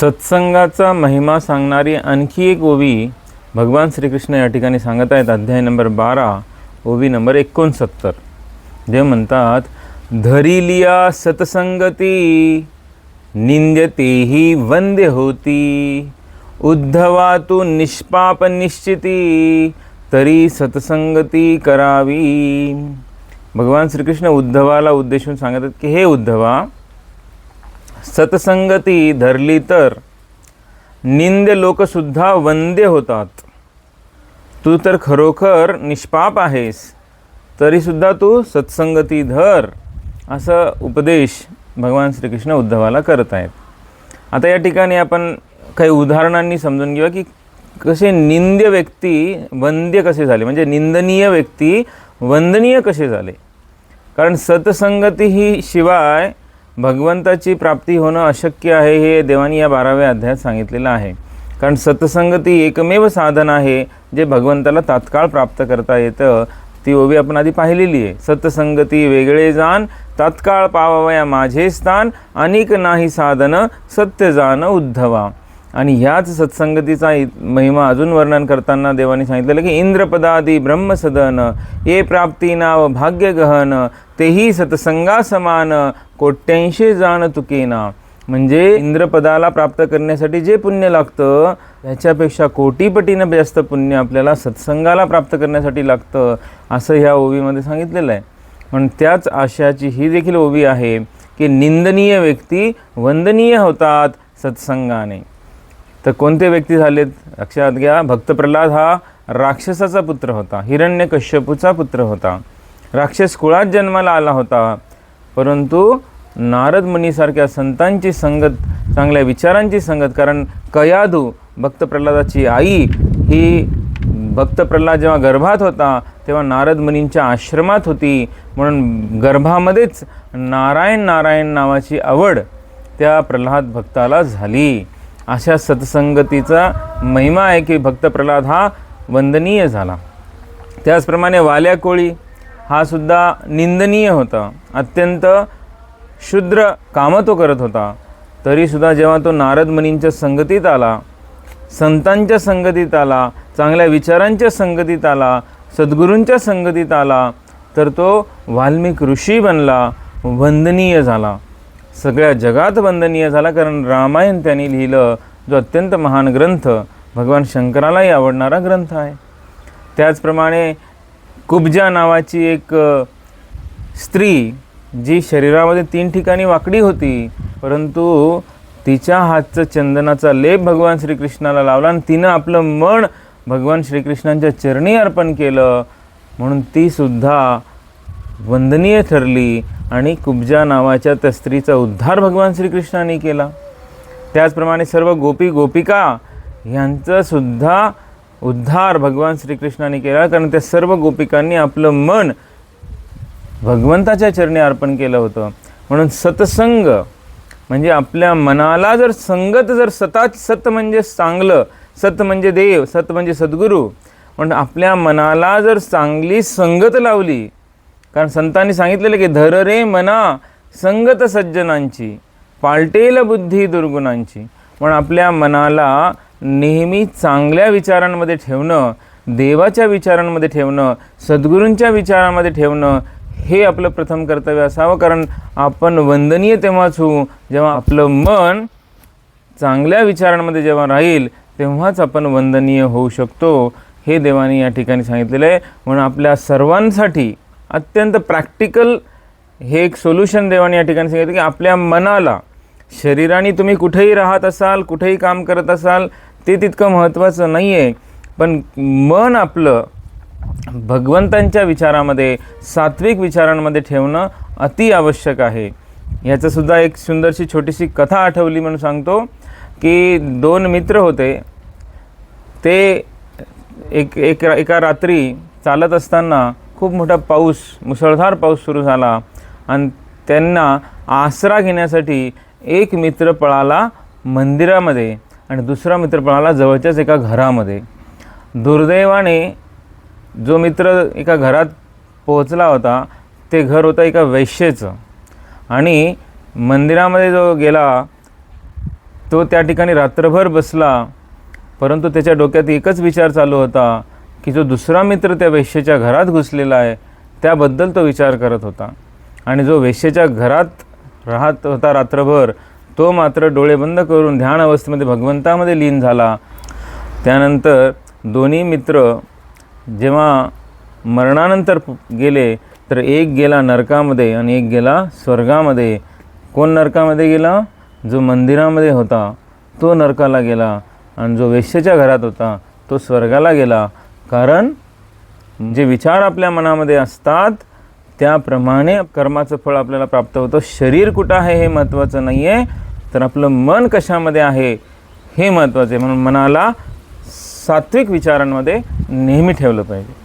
सत्संगाचा महिमा सांगणारी आणखी एक ओवी भगवान श्रीकृष्ण या ठिकाणी सांगत आहेत. अध्याय नंबर बारा ओवी नंबर एकोणसत्तर. जे म्हणतात धरिलिया सत्संगती निंद्यतेही वंद्य होती. उद्धवा तू निष्पाप निश्चिती तरी सत्संगती करावी. भगवान श्रीकृष्ण उद्धवाला उद्देशून सांगतात की हे उद्धवा सत्संगती धरली तर निंद लोकसुद्धा वंद्य होतात. तू तर खरोखर निष्पाप आहेस तरीसुद्धा तू सत्संगती धर असं उपदेश भगवान श्रीकृष्ण उद्धवाला करत आहेत. आता या ठिकाणी आपण काही उदाहरणांनी समजून घेऊया की कसे निंद्य व्यक्ती वंद्य कसे झाले. म्हणजे निंदनीय व्यक्ती वंदनीय कसे झाले. कारण सत्संगती ही शिवाय भगवंताची प्राप्ती होणं अशक्य आहे हे देवानी या बाराव्या अध्यायात सांगितलेलं आहे. कारण सत्संगती एकमेव साधन आहे जे भगवंताला तात्काळ प्राप्त करता येतं. ती ओवी आपण आधी पाहिलेली आहे. सत्संगती वेगळे जाण तात्काळ पावावया माझे स्थान अनेक नाही साधन सत्य जाण उद्धवा. आणि ह्याच सत्संगतीचा इ- महिमा अजून वर्णन करताना देवाने सांगितलेलं की इंद्रपदादी ब्रह्मसदन ये प्राप्ती नाव भाग्य गहन तेही सत्संगा समान कोट्यांशी जाण तुकेना म्हणजे इंद्रपदाला प्राप्त करण्यासाठी जे पुण्य लागतं त्याच्यापेक्षा कोटीपटीनं जास्त पुण्य आपल्याला सत्संगाला प्राप्त करण्यासाठी लागतं असं ह्या ओवीमध्ये सांगितलेलं आहे. पण त्याच आशयाची ही देखील ओवी आहे की निंदनीय व्यक्ती वंदनीय होतात सत्संगाने. तर कोणते व्यक्ती झालेत? लक्षात घ्या भक्त प्रल्हाद हा राक्षसाचा पुत्र होता हिरण्य कश्यपूचा पुत्र होता. राक्षस कुळात जन्माला आला होता परंतु नारद मुनीसारख्या संतांची संगत चांगल्या विचारांची संगत कारण कयाधू भक्त प्रल्हादाची आई ही भक्त प्रल्हाद जेव्हा गर्भात होता तेव्हा नारद मुनींच्या आश्रमात होती. म्हणून गर्भामध्येच नारायण नारायण नावाची आवड त्या प्रल्हाद भक्ताला झाली. अशा सत्संगतीचा महिमा आहे की भक्त प्रल्हाद हा वंदनीय झाला. त्याचप्रमाणे वाल्या कोळी हा सुद्धा निंदनीय होता. अत्यंत शुद्र कामं तो करत होता. तरीसुद्धा जेव्हा तो नारद मुनींच्या संगतीत आला संतांच्या संगतीत आला चांगल्या विचारांच्या संगतीत आला सद्गुरूंच्या संगतीत आला तर तो वाल्मिक ऋषी बनला वंदनीय झाला. सगळ्या जगात वंदनीय झाला कारण रामायण त्यांनी लिहिलं जो अत्यंत महान ग्रंथ भगवान शंकरालाही आवडणारा ग्रंथ आहे. त्याचप्रमाणे कुब्जा नावाची एक स्त्री जी शरीरामध्ये तीन ठिकाणी वाकडी होती परंतु तिच्या हातचं चंदनाचा लेप भगवान श्रीकृष्णाला लावला आणि तिनं आपलं मन भगवान श्रीकृष्णांच्या चरणी अर्पण केलं. म्हणून तीसुद्धा वंदनीय ठरली. आणि कुब्जा नावाच्या त्या स्त्रीचा उद्धार भगवान श्रीकृष्णाने केला. त्याचप्रमाणे सर्व गोपी गोपिका यांचं सुद्धा उद्धार भगवान श्रीकृष्णाने केला कारण त्या सर्व गोपिकांनी आपलं मन भगवंताच्या चरणी अर्पण केलं होतं. म्हणून सतसंग म्हणजे आपल्या मनाला जर संगत जर सता सत म्हणजे चांगलं सत म्हणजे देव सत म्हणजे सद्गुरू म्हणून आपल्या मनाला जर चांगली संगत लावली कारण संतांनी सांगितलेलं की धर रे मना संगत सज्जनांची पालटेल बुद्धी दुर्गुणांची. म्हणून आपल्या मनाला नेहमी चांगल्या विचारांमध्ये ठेवणं देवाच्या विचारांमध्ये ठेवणं सद्गुरूंच्या विचारांमध्ये ठेवणं हे आपलं प्रथम कर्तव्य असावं. कारण आपण वंदनीय तेव्हाच होऊ जेव्हा आपलं मन चांगल्या विचारांमध्ये जेव्हा राहील तेव्हाच आपण वंदनीय होऊ शकतो. हे देवाने या ठिकाणी सांगितलेलं आहे. म्हणून आपल्या सर्वांसाठी अत्यंत प्रॅक्टिकल हे एक सोल्युशन देवाने या ठिकाणी सांगितलं की आपल्या मनाला शरीराने तुम्ही कुठेही राहत असाल कुठेही काम करत असाल ते तितकं महत्त्वाचं नाही आहे पण मन आपलं भगवंतांच्या विचारामध्ये सात्विक विचारांमध्ये ठेवणं अति आवश्यक आहे. ह्याचंसुद्धा एक सुंदरशी छोटीशी कथा आठवली म्हणून सांगतो की दोन मित्र होते. ते एक एक एका रात्री चालत असताना खूप मोठा पाऊस मुसळधार पाऊस सुरू झाला. आणि त्यांना आसरा घेण्यासाठी एक मित्र पळाला मंदिरामध्ये आणि दुसरा मित्र पळाला जवळच्याच एका घरामध्ये. दुर्दैवाने जो मित्र एका घरात पोहोचला होता ते घर होतं एका वैश्येचं. आणि मंदिरामध्ये जो गेला तो त्या ठिकाणी रात्रभर बसला परंतु त्याच्या डोक्यात एकच विचार चालू होता की जो दुसरा मित्र त्या वेश्येच्या घरात घुसलेला आहे त्याबद्दल तो विचार करत होता. आणि जो वेश्येच्या घरात राहत होता रात्रभर तो मात्र डोळे बंद करून ध्यान अवस्थेमध्ये भगवंतामध्ये लीन झाला. त्यानंतर दोन्ही मित्र जेव्हा मरणानंतर गेले तर एक गेला नरकामध्ये आणि एक गेला स्वर्गामध्ये. कोण नरकामध्ये गेला? जो मंदिरामध्ये होता तो नरकाला गेला. आणि जो वेश्येच्या घरात होता तो स्वर्गाला गेला. कारण जे विचार आपल्या मनामध्ये असतात त्याप्रमाणे कर्माचं फळ आपल्याला प्राप्त होतं. शरीर कुठं आहे हे महत्त्वाचं नाही आहे तर आपलं मन कशामध्ये आहे हे महत्त्वाचं आहे. म्हणून मनाला सात्विक विचारांमध्ये नेहमी ठेवलं पाहिजे.